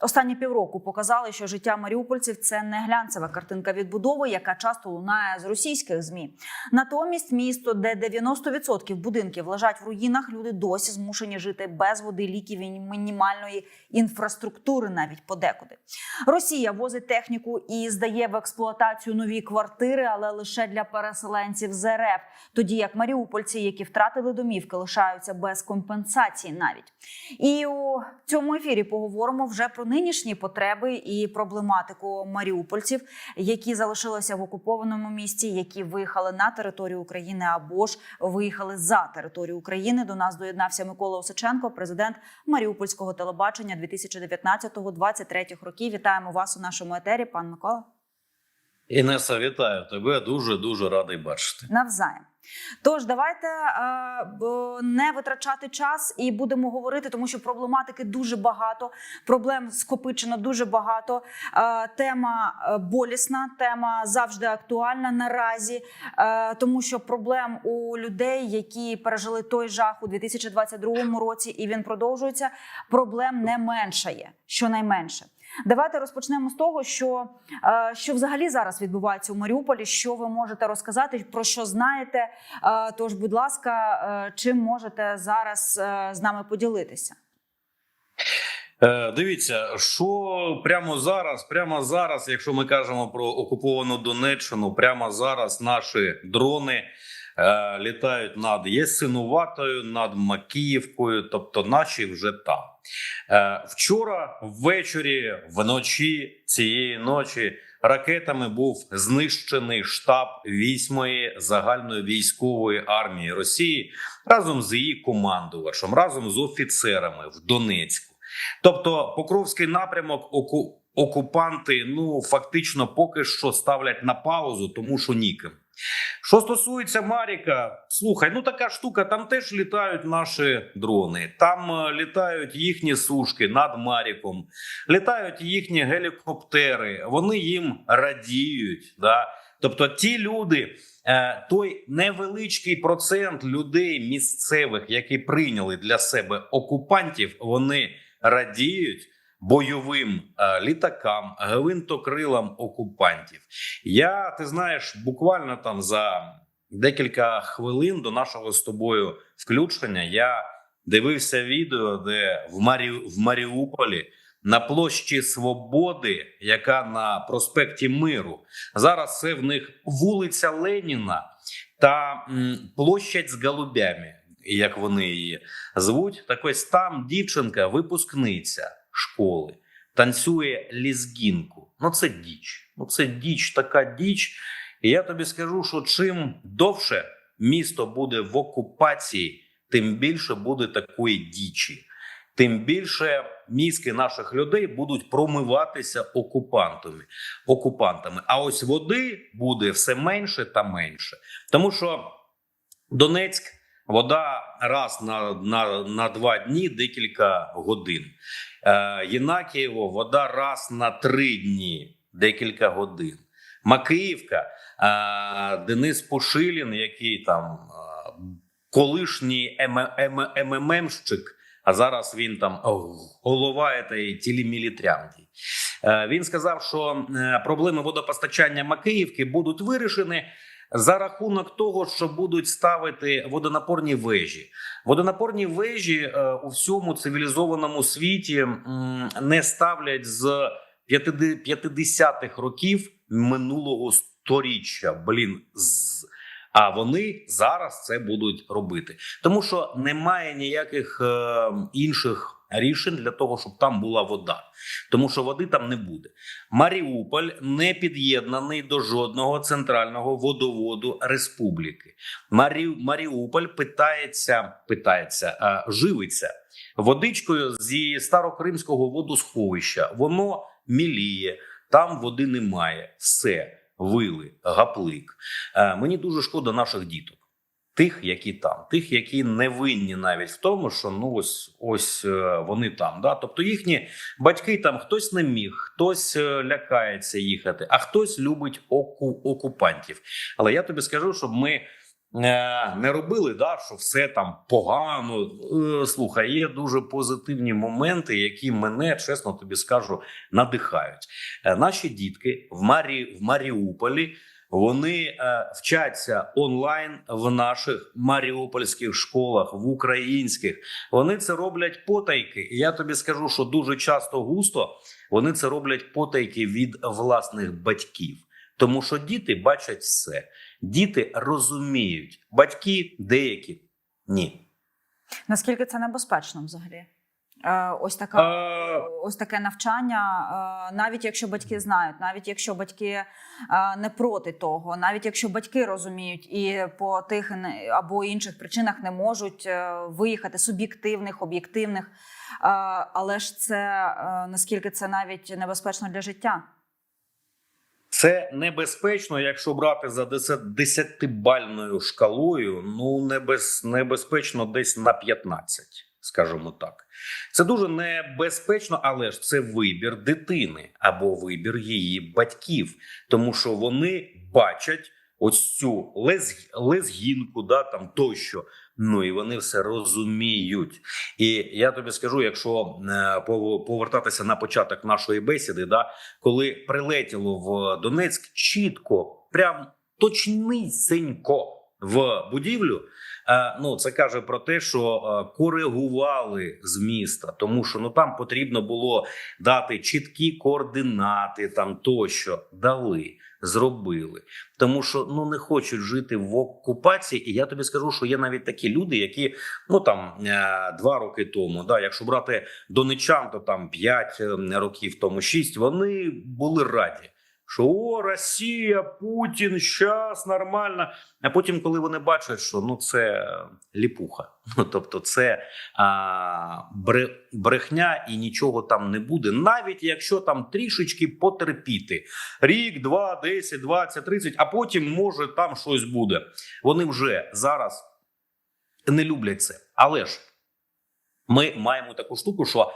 Останні півроку показали, що життя маріупольців це не глянцева картинка відбудови, яка часто лунає з російських змі. Натомість місто, де 90% будинків лежать в руїнах, люди досі змушені жити без води, ліків і мінімальної інфраструктури, навіть подекуди. Росія возить техніку і здає в експлуатацію нові квартири, але лише для переселенців з РФ, тоді як маріупольці, які втратили домівки, лишаються без компенсації навіть. І у цьому ефірі поговоримо вже про нинішні потреби і проблематику маріупольців, які залишилися в окупованому місті, які виїхали на територію України або ж виїхали за територію України. До нас доєднався Микола Осиченко, президент Маріупольського телебачення 2019-2023 років. Вітаємо вас у нашому етері, пан Микола. Інеса, вітаю тебе. Дуже дуже радий бачити. Навзаєм. Тож давайте е, не витрачати час і будемо говорити, тому що проблематики дуже багато. Проблем скопичено дуже багато. Е, тема е, болісна, тема завжди актуальна наразі, тому що проблем у людей, які пережили той жах у 2022 році, і він продовжується. Проблем не меншає, щонайменше. Давайте розпочнемо з того, що, е, що взагалі зараз відбувається у Маріуполі. Що ви можете розказати, про що знаєте? Е, Тож, будь ласка, е, чим можете зараз з нами поділитися? Дивіться, що прямо зараз, прямо зараз, якщо ми кажемо про окуповану Донеччину, прямо зараз наші дрони е, літають над Ясинуватою, над Макіївкою, тобто наші вже там. Е, вчора ввечері, вночі цієї ночі. Ракетами був знищений штаб вісьмої загальної військової армії Росії разом з її командувачем, разом з офіцерами в Донецьку. Тобто, Покровський напрямок оку... окупанти ну фактично поки що ставлять на паузу, тому що ніким. Що стосується Маріка, слухай, ну така штука, там теж літають наші дрони, там е, літають їхні сушки над Маріком, літають їхні гелікоптери, вони їм радіють. Да? Тобто, ті люди, е, той невеличкий процент людей місцевих, які прийняли для себе окупантів, вони радіють бойовим е, літакам, гвинтокрилам окупантів. Я ти знаєш, буквально там за декілька хвилин до нашого з тобою включення я дивився відео, де в Марі... в Маріуполі на площі Свободи, яка на проспекті Миру, зараз це в них вулиця Леніна та площадь з голубями, як вони її звуть. Так ось там дівчинка, випускниця школи, танцює лізгінку. Ну це діч. Ну це діч, така діч. І я тобі скажу, що чим довше місто буде в окупації, тим більше буде такої дічі. Тим більше мізки наших людей будуть промиватися окупантами. окупантами. А ось води буде все менше та менше. Тому що Донецьк вода раз на, на, на два дні декілька годин. Е, Єнакієво вода раз на три дні декілька годин. Макіївка, е, Денис Пошилін, який там е, колишній МММщик, а зараз він там голова цієї телемілітрянки. Е, Він сказав, що е, проблеми водопостачання Макіївки будуть вирішені за рахунок того, що будуть ставити водонапорні вежі. Водонапорні вежі е, у всьому цивілізованому світі не ставлять з 50-х років минулого сторіччя. Блін, з... а вони зараз це будуть робити, тому що немає ніяких е, інших рішень для того, щоб там була вода, тому що води там не буде. Маріуполь не під'єднаний до жодного центрального водоводу республіки. Марі... Маріуполь питається, питається, а, живиться водичкою зі старокримського водосховища. Воно міліє, там води немає. Все, вили, гаплик. Е, Мені дуже шкода наших діток. Тих, які там, тих, які не винні навіть в тому, що ну ось ось е, вони там. Да? Тобто їхні батьки там хтось не міг, хтось е, лякається їхати, а хтось любить оку, окупантів. Але я тобі скажу, щоб ми е, не робили, да, що все там погано. Слухай, є дуже позитивні моменти, які мене, чесно тобі скажу, надихають. Наші дітки в Марі в Маріуполі. Вони е, вчаться онлайн в наших маріупольських школах, в українських. Вони це роблять потайки. І я тобі скажу, що дуже часто густо вони це роблять потайки від власних батьків, тому що діти бачать все. Діти розуміють, батьки деякі ні. Наскільки це небезпечно взагалі? Е, ось така. А, Ось таке навчання, е, навіть якщо батьки знають, навіть якщо батьки е, не проти того, навіть якщо батьки розуміють і по тих або інших причинах не можуть виїхати суб'єктивних, об'єктивних, але ж це наскільки це навіть небезпечно для життя. Це небезпечно, якщо брати за 10 десятибальною шкалою. Ну небез, небезпечно десь на 15, скажімо так. Це дуже небезпечно, але ж це вибір дитини або вибір її батьків, тому що вони бачать ось цю лез, лезгінку, да там тощо. Ну і вони все розуміють. І я тобі скажу, якщо е, повертатися на початок нашої бесіди, да коли прилетіло в Донецьк, чітко, прям точнисенько в будівлю. е, Ну, це каже про те, що е, коригували з міста, тому що ну там потрібно було дати чіткі координати, там тощо дали, зробили. Тому що ну не хочуть жити в окупації. І я тобі скажу, що є навіть такі люди, які ну там е, два роки тому, да, якщо брати донечан, то там п'ять років тому, шість, вони були раді. Що о, Росія, Путін, щас нормально. А потім, коли вони бачать, що ну це ліпуха, ну тобто це а, брехня і нічого там не буде, навіть якщо там трішечки потерпіти рік, два, десять, двадцять, тридцять, а потім може там щось буде. Вони вже зараз не люблять це, але ж. Ми маємо таку штуку, що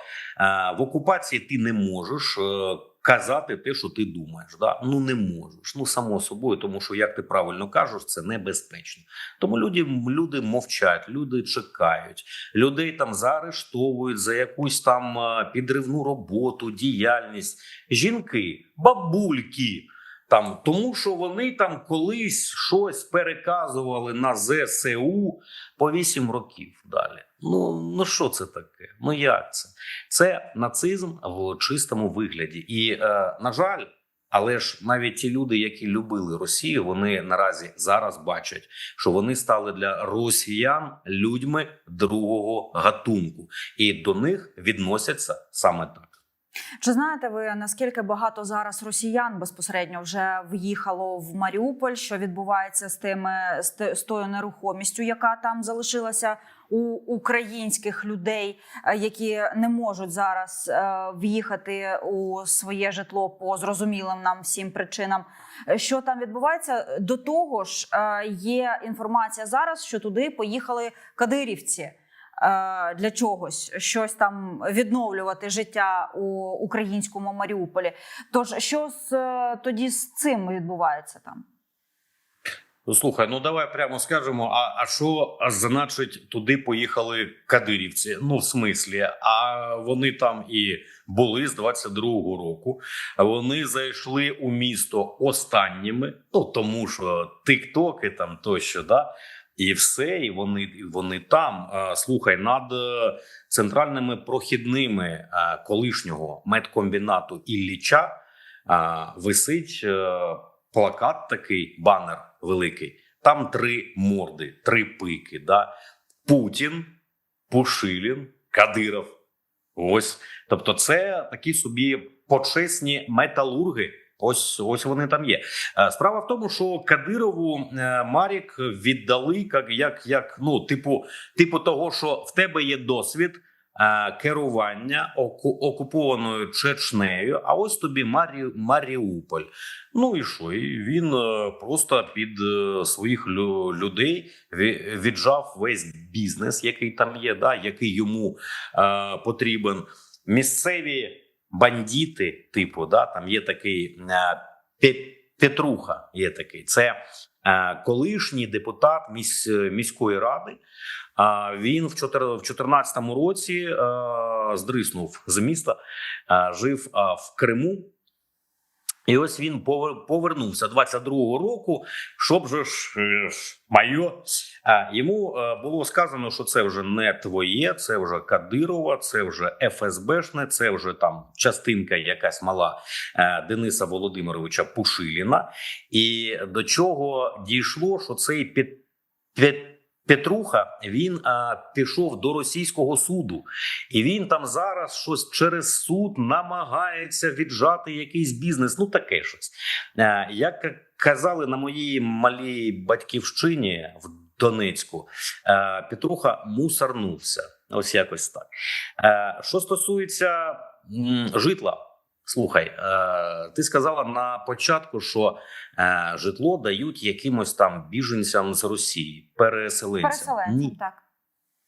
в окупації ти не можеш е, казати те, що ти думаєш. Да? Ну не можеш. Ну само собою, тому що, як ти правильно кажеш, це небезпечно. Тому люди, люди мовчать, люди чекають, людей там заарештовують за якусь там підривну роботу, діяльність. Жінки, бабульки. Там тому, що вони там колись щось переказували на ЗСУ по 8 років далі. Ну ну що це таке? Ну як це? Це нацизм в чистому вигляді. І е, на жаль, але ж навіть ті люди, які любили Росію, вони наразі зараз бачать, що вони стали для росіян людьми другого гатунку, і до них відносяться саме так. Чи знаєте ви наскільки багато зараз росіян безпосередньо вже в'їхало в Маріуполь? Що відбувається з тими з тою нерухомістю, яка там залишилася у українських людей, е, які не можуть зараз е, в'їхати у своє житло по зрозумілим нам всім причинам? Е, Що там відбувається? До того ж, є інформація зараз, що туди поїхали кадирівці для чогось, щось там відновлювати життя у українському Маріуполі. Тож що з е, тоді з цим відбувається там? Ну, слухай, ну давай прямо скажемо. А, а що значить туди поїхали кадирівці? Ну, в смислі, а вони там і були з 22-го року. Вони зайшли у місто останніми, ну тому що тиктоки там тощо, да. І все, і вони, вони там. Слухай, над е, центральними прохідними е, колишнього медкомбінату Ілліча висить е, плакат такий, банер великий. Там три морди, три пики. Да? Путін, Пушилін, Кадиров. Ось. Тобто, це такі собі почесні металурги. Ось ось вони там є. Е, Справа в тому, що Кадирову е, Марік віддали як, як, як ну, типу, типу того, що в тебе є досвід е, керування окупованою Чечнею, а ось тобі Марі, Маріуполь. Ну і що? І він просто під своїх лю- людей ві- віджав весь бізнес, який там є, да, який йому потрібен. Місцеві бандити, типу, да, там є такий е, Петруха, є такий. Це е, колишній депутат місь, міської ради. А він в 2014 році е, здриснув з міста, е, жив е, в Криму. І ось він повернувся 22-го року, щоб же ж е, майо. Йому е, було сказано, що це вже не твоє, це вже Кадирова, це вже ФСБшне, це вже там частинка якась мала е, Дениса Володимировича Пушиліна. І до чого дійшло, що цей під, під Петруха він а, пішов до російського суду, і він там зараз щось через суд намагається віджати якийсь бізнес. Ну таке щось. Як казали на моїй малій батьківщині в Донецьку, е, Петруха мусорнувся. Ось якось так. Е, що стосується м, житла. Слухай, е, ти сказала на початку, що е, житло дають якимось там біженцям з Росії, переселенцям. Переселенцям, Ні, так.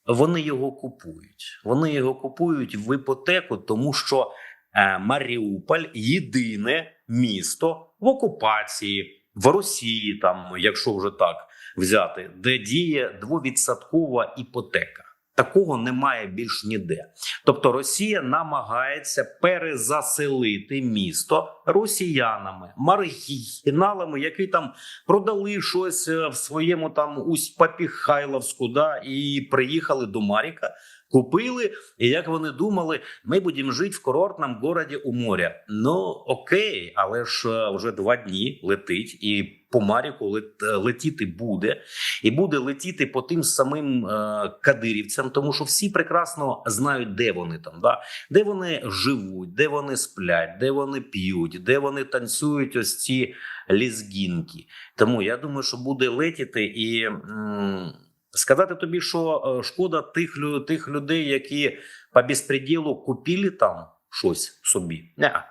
вони його купують. Вони його купують в іпотеку, тому що е, Маріуполь єдине місто в окупації в Росії, там, якщо вже так взяти, де діє двовідсоткова іпотека. Такого немає більш ніде. Тобто Росія намагається перезаселити місто росіянами, маргіналами, які там продали щось е, в своєму там усть Папіхайловську, да, і приїхали до Маріка, купили. І як вони думали, ми будемо жити в курортному городі у моря. Ну окей, але ж е, вже два дні летить і. По Маріку е, летіти буде, і буде летіти по тим самим е, кадирівцям, тому що всі прекрасно знають, де вони там, да? де вони живуть, де вони сплять, де вони п'ють, де вони танцюють ось ці лізгінки. Тому я думаю, що буде летіти і м, сказати тобі, що е, шкода тих, тих людей, які по безпреділу купили там щось собі. Не,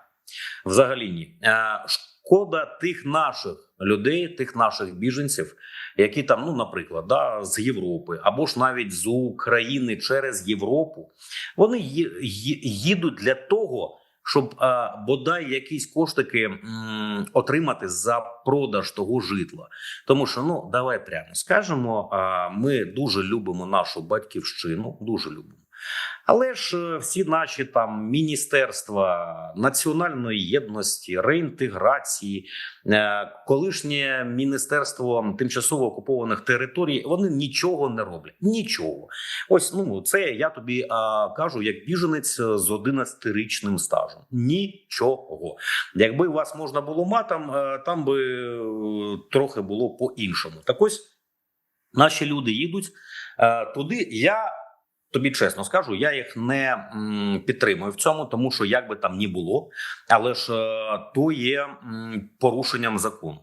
взагалі ні. Е, Шкода тих наших людей, тих наших біженців, які там, ну, наприклад, да, з Європи або ж навіть з України через Європу, вони їдуть для того, щоб а, бодай якісь коштики отримати за продаж того житла. Тому що ну давай прямо скажемо, а, ми дуже любимо нашу батьківщину, дуже любимо. Але ж е, всі наші там міністерства національної єдності, реінтеграції, е, колишнє міністерство тимчасово окупованих територій, вони нічого не роблять. Нічого. Ось ну це я тобі а, кажу як біженець з 11-річним стажем. Нічого. Якби вас можна було матом, е, там би е, трохи було по-іншому. Так ось наші люди їдуть е, туди. Я тобі чесно скажу, я їх не підтримую в цьому, тому що як би там ні було, але ж е, то є порушенням закону.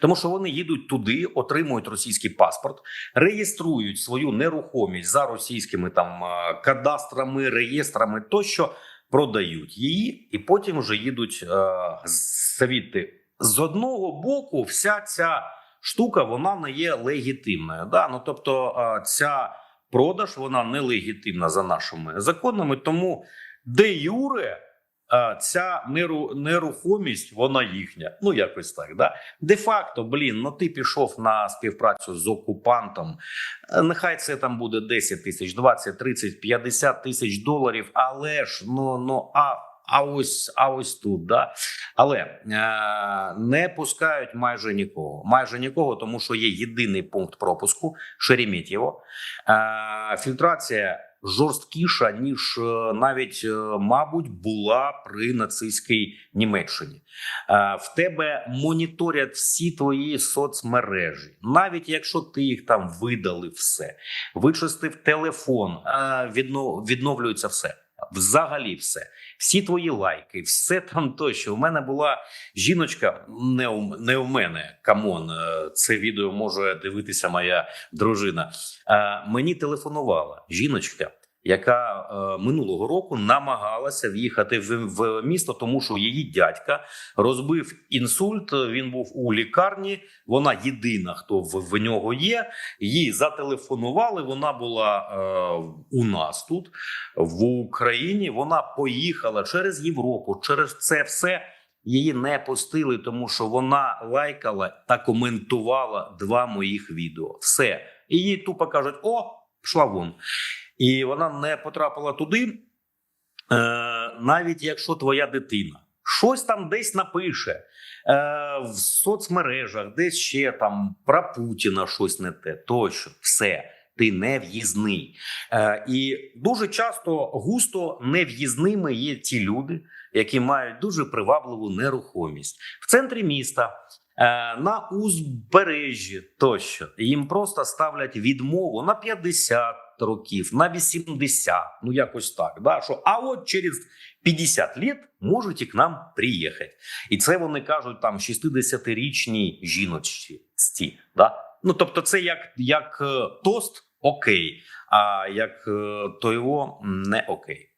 Тому що вони їдуть туди, отримують російський паспорт, реєструють свою нерухомість за російськими там е, кадастрами, реєстрами, тощо продають її, і потім вже їдуть е, звідти. З одного боку, вся ця штука вона не є легітимною. Да? Ну тобто, ця продаж вона нелегітимна за нашими законами, тому де юре. Ця неру, нерухомість, вона їхня. Ну якось так. Да? Де-факто, блін, ну ти пішов на співпрацю з окупантом. Е, Нехай це там буде 10 тисяч, 20, 30, 50 тисяч доларів. Але ж ну ну а. А ось, а ось тут, да. Але е, не пускають майже нікого. Майже нікого, тому що є єдиний пункт пропуску Шереметьєво. Е, фільтрація жорсткіша, ніж е, навіть, е, мабуть, була при нацистській Німеччині. Е, В тебе моніторять всі твої соцмережі, навіть якщо ти їх там видали, все вичистив телефон, е, відновлюється все. Взагалі, все, всі твої лайки, все там тощо. У мене була жіночка, не у, не у мене. Камон, е, це відео може дивитися моя дружина. А Мені телефонувала жіночка, яка е, минулого року намагалася в'їхати в, в місто, тому що її дядька розбив інсульт. Він був у лікарні. Вона єдина, хто в, в нього є. Їй зателефонували. Вона була е, у нас тут в Україні. Вона поїхала через Європу, через це все. її не пустили, тому що вона лайкала та коментувала два моїх відео. Все. І їй тупо кажуть: о, пішла вон. І вона не потрапила туди, е, навіть якщо твоя дитина щось там десь напише е, в соцмережах, десь ще там про Путіна щось не те, тощо все. Ти не в'їзний. Е, і дуже часто густо нев'їзними є ті люди, які мають дуже привабливу нерухомість в центрі міста, е, на узбережжі тощо. Їм просто ставлять відмову на 50 років, на 80, ну якось так. Да? Що, а от через 50 можуть і к нам приїхати. І це вони кажуть там 60-річній жіночці. Да? Ну тобто, це як, як е, тост окей, а як е, то його не окей.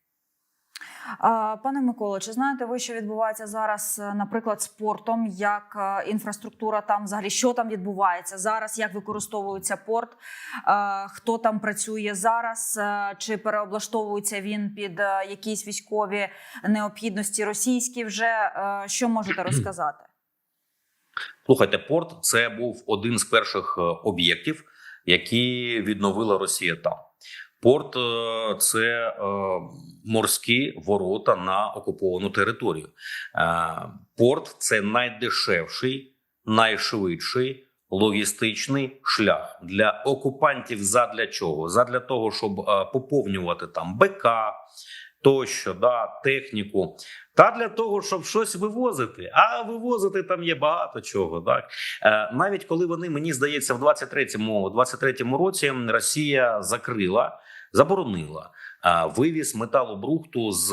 Пане Миколо, чи знаєте ви, що відбувається зараз, е, наприклад, спортом? Як е, інфраструктура там взагалі що там відбувається зараз? Як використовується порт? Е, Хто там працює зараз? Чи переоблаштовується він під якісь військові необхідності російські? Вже що можете розказати? Слухайте, порт це був один з перших об'єктів, які відновила Росія там. Порт е, це е, морські ворота на окуповану територію. Е, Порт це найдешевший, найшвидший логістичний шлях для окупантів. Задля чого? Задля того, щоб поповнювати там БК тощо, да, техніку. Та для того, щоб щось вивозити. А вивозити там є багато чого. Так навіть коли вони, мені здається, в 23-му, 23-му році Росія закрила, заборонила вивіз металобрухту з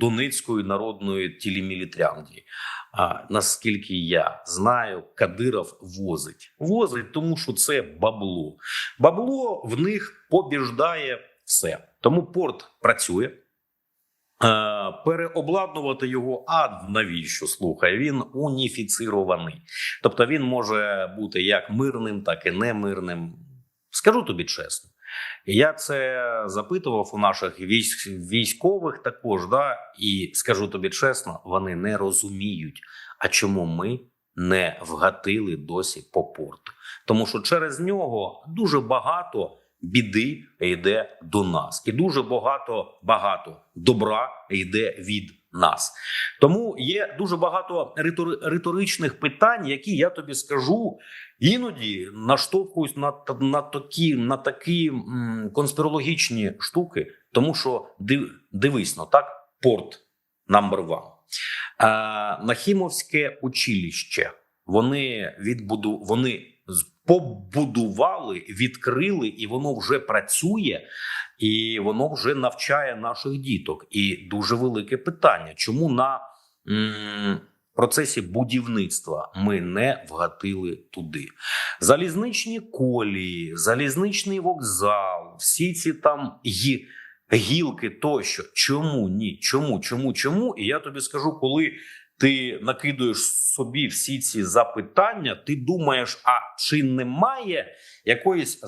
Донецької народної телемілітрянки. А наскільки я знаю, Кадиров возить. Возить, тому що це бабло. Бабло в них побіждає все. Тому порт працює. Переобладнувати його, а навіщо слухай? Він уніфіцирований. Тобто він може бути як мирним, так і немирним. Скажу тобі чесно. Я це запитував у наших військ, військових також, да, і скажу тобі чесно, вони не розуміють, а чому ми не вгатили досі по порту. Тому що через нього дуже багато біди йде до нас, і дуже багато багато добра йде від нас. Тому є дуже багато ритори- риторичних питань, які я тобі скажу. Іноді наштовхуюсь на, на такі на такі м, конспірологічні штуки, тому що див, дивись, ну так, порт number one. А, Нахімовське училище. Вони відбуду, вони побудували, відкрили, і воно вже працює, і воно вже навчає наших діток. І дуже велике питання: чому на м, процесі будівництва ми не вгатили туди? Залізничні колії, залізничний вокзал, всі ці там гі, гілки тощо. Чому ні? Чому, чому, чому? І я тобі скажу, коли ти накидуєш собі всі ці запитання, ти думаєш, а чи немає якоїсь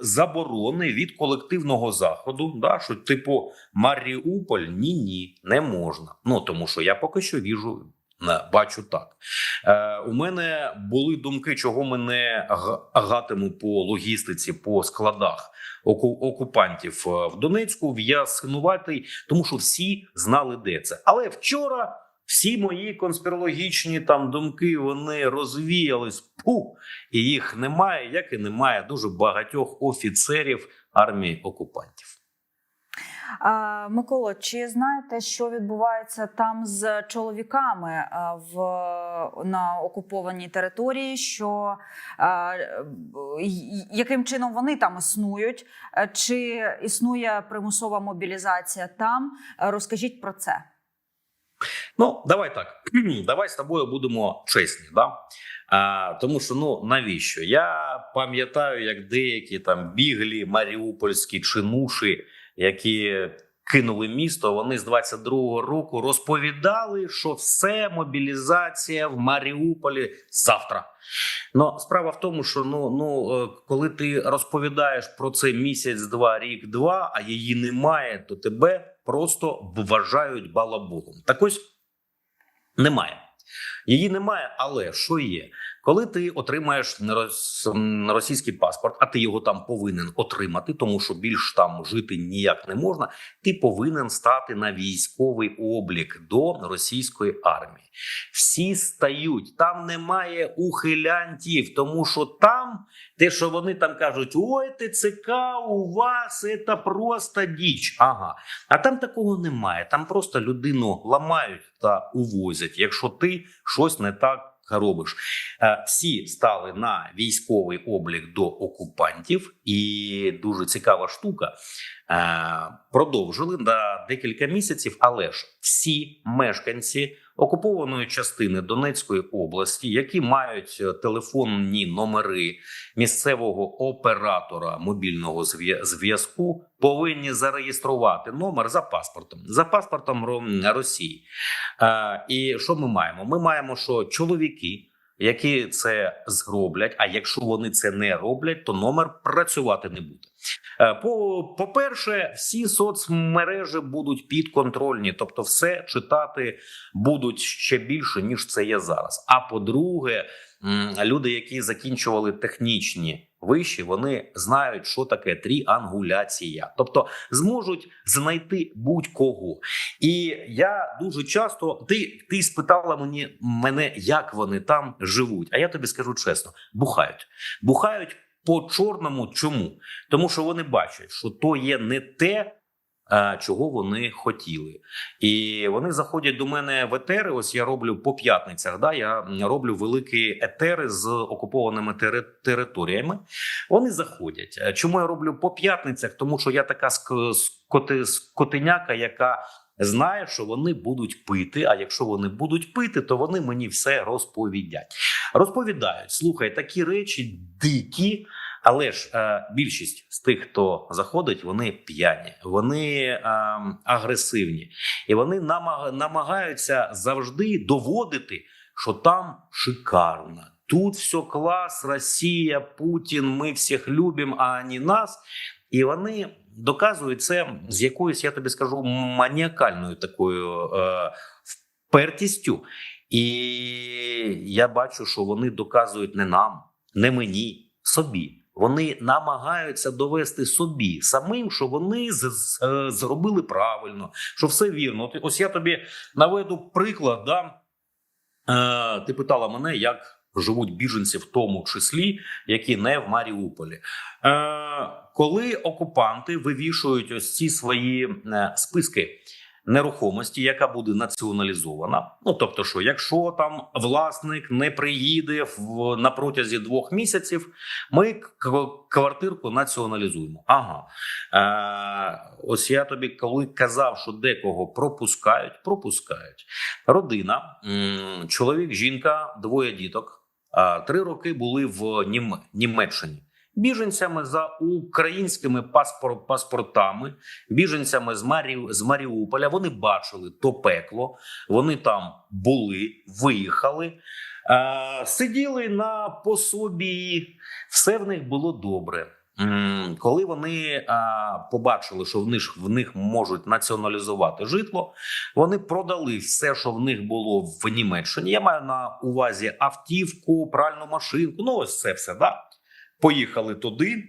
заборони від колективного заходу? Да? Що, типу, Маріуполь ні, ні, не можна. Ну тому що я поки що віжу. не, Бачу так. Е, у мене були думки, чого ми не га- гатимо по логістиці, по складах окупантів е, в Донецьку, в тому що всі знали, де це. Але вчора всі мої конспірологічні там думки вони розвіялись. Пу, і їх немає, як і немає дуже багатьох офіцерів армії окупантів. А, Миколо, чи знаєте, що відбувається там з чоловіками в на окупованій території? Що а, яким чином вони там існують? Чи існує примусова мобілізація там? Розкажіть про це. Ну, давай так. давай з тобою будемо чесні. Да? А, тому що ну навіщо? Я пам'ятаю, як деякі там біглі маріупольські чинуші, які кинули місто, вони з 22-го року розповідали, що все мобілізація в Маріуполі завтра. Ну, справа в тому, що ну, ну е, коли ти розповідаєш про це місяць, два, рік, два, а її немає, то тебе просто вважають балаболом. Так ось немає. Її немає, але що є? Коли ти отримаєш російський паспорт, а ти його там повинен отримати, тому що більш там жити ніяк не можна, ти повинен стати на військовий облік до російської армії. Всі стають, там немає ухилянтів, тому що там те, що вони там кажуть: ой, ТЦК у вас це просто діч. Ага. А там такого немає. Там просто людину ламають та увозять, якщо ти щось не так робиш. Е, Всі стали на військовий облік до окупантів, і дуже цікава штука. е, Продовжили на декілька місяців, але ж всі мешканці окупованої частини Донецької області, які мають е, телефонні номери місцевого оператора мобільного зв'язку, повинні зареєструвати номер за паспортом, за паспортом Росії. Е, І що ми маємо? Ми маємо, що чоловіки, які це зроблять, а якщо вони це не роблять, то номер працювати не буде. Е, По, по-перше, всі соцмережі будуть підконтрольні, тобто все читати будуть ще більше, ніж це є зараз. А по-друге, люди, які закінчували технічні виші, вони знають, що таке тріангуляція, тобто зможуть знайти будь-кого. І я дуже часто ти, ти спитала мені мене, як вони там живуть. А я тобі скажу чесно: бухають, бухають по чорному. Чому? Тому що вони бачать, що то є не те. Е, Чого вони хотіли, і вони заходять до мене в етери. Ось я роблю по п'ятницях. Да, я роблю великі етери з окупованими територіями. Вони заходять. Е, Чому я роблю по п'ятницях? Тому що я така ск- скоти, скотиняка, яка знає, що вони будуть пити. А якщо вони будуть пити, то вони мені все розповідять. Розповідають, слухай, такі речі дикі. Але ж е, більшість з тих, хто заходить, вони п'яні, вони е, агресивні, і вони намаг- намагаються завжди доводити, що там шикарно. Тут все клас, Росія, Путін, ми всіх любимо, а не нас. І вони доказують це з якоюсь, я тобі скажу, маніакальною такою е, впертістю. І я бачу, що вони доказують не нам, не мені, собі. Вони намагаються довести собі самим, що вони е, зробили правильно, що все вірно. От, ось я тобі наведу приклад. Да? Е, ти питала мене, як живуть біженці, в тому числі, які не в Маріуполі. Е, коли окупанти вивішують ось ці свої е, списки нерухомості, яка буде націоналізована. Ну тобто, що якщо там власник не приїде в на протязі двох місяців, ми квартирку націоналізуємо. Ага, е, ось я тобі коли казав, що декого пропускають, пропускають. Родина, чоловік, жінка, двоє діток. Три роки були в Німеччині. Біженцями за українськими паспор- паспортами, біженцями з Марі... з Маріуполя. Вони бачили то пекло, вони там були, виїхали, е, сиділи на пособі, все в них було добре. Коли вони а, побачили, що в них, в них можуть націоналізувати житло, вони продали все, що в них було в Німеччині. Я маю на увазі автівку, пральну машинку. Ну, ось це все. Да? Поїхали туди.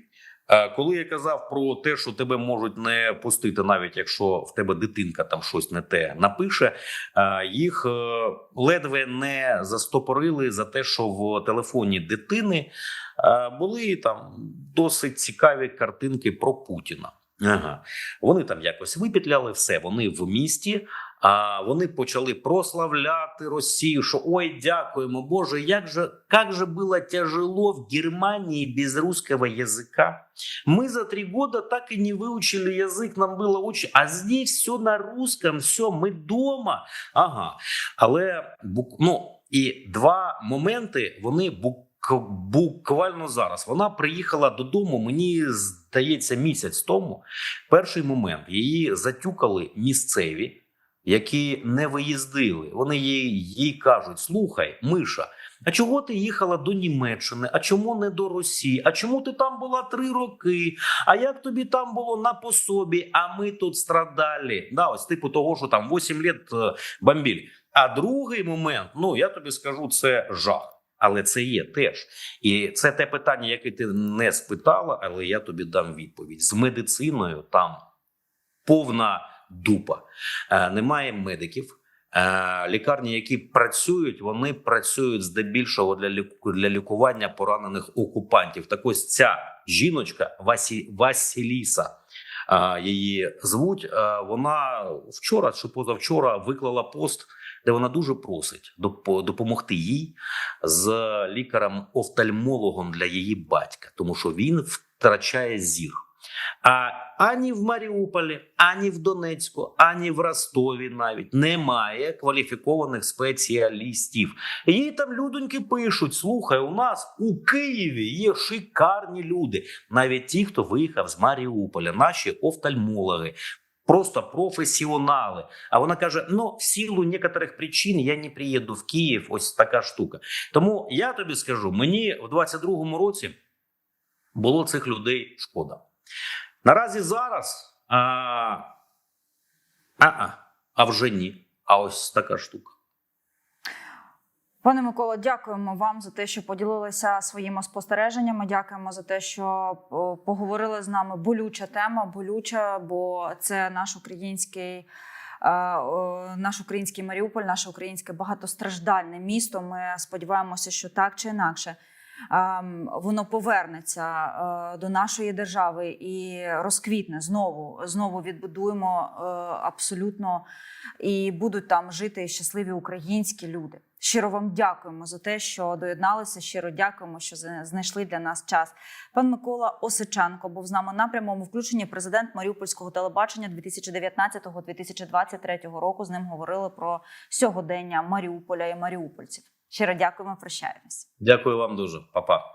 Е, Коли я казав про те, що тебе можуть не пустити, навіть якщо в тебе дитинка там щось не те напише, е, їх е, ледве не застопорили за те, що в телефоні дитини були там досить цікаві картинки про Путіна. Ага. Вони там якось випетляли все. Вони в місті. А вони почали прославляти Росію, що ой, дякуємо, Боже, як же, как же было тяжело в Германии без русского языка. Мы за три года так и не выучили язык, нам было очень... А здесь все на русском, все, мы дома. Ага. Але бук... ну, і два моменти, вони бук... буквально зараз. Вона приїхала додому, мені здається, місяць тому. Перший момент її затюкали місцеві. які не виїздили. Вони їй, їй кажуть: слухай, Миша. А чого ти їхала до Німеччини? А чому не до Росії? А чому ти там була три роки? А як тобі там було на пособі? А ми тут страдали? Да, ось типу того, що там 8 літ е, бомбіль. А другий момент, ну я тобі скажу, це жах. Але це є теж. І це те питання, яке ти не спитала, але я тобі дам відповідь. З медициною там повна дупа. Е, немає медиків. Е, лікарні, які працюють, вони працюють здебільшого для ліку- для лікування поранених окупантів. Так ось ця жіночка Васі, Василіса. е, Її звуть. Вона вчора чи позавчора виклала пост, де вона дуже просить допомогти їй з лікарем-офтальмологом для її батька, тому що він втрачає зір. А ані в Маріуполі, ані в Донецьку, ані в Ростові навіть немає кваліфікованих спеціалістів. Їй там людоньки пишуть: слухай, у нас у Києві є шикарні люди, навіть ті, хто виїхав з Маріуполя, наші офтальмологи. Просто професіонали. А вона каже: ну, в силу некоторих причин я не приїду в Київ. Ось така штука. Тому я тобі скажу: мені в 22-му році було цих людей шкода. Наразі зараз а, а, а вже ні. А ось така штука. Пане Микола, дякуємо вам за те, що поділилися своїми спостереженнями. Дякуємо за те, що поговорили з нами. Болюча тема, болюча, бо це наш український. е, Наш український Маріуполь, наше українське багатостраждальне місто. Ми сподіваємося, що так чи інакше воно повернеться е, до нашої держави і розквітне знову. Знову відбудуємо е, абсолютно і будуть там жити щасливі українські люди. Щиро вам дякуємо за те, що доєдналися. Щиро дякуємо, що знайшли для нас час. Пан Микола Осиченко був з нами на прямому включенні. Президент Маріупольського телебачення 2019-2023 року. З ним говорили про сьогодення Маріуполя і маріупольців. Щиро дякуємо. Прощаємось. Дякую вам дуже, Па-па.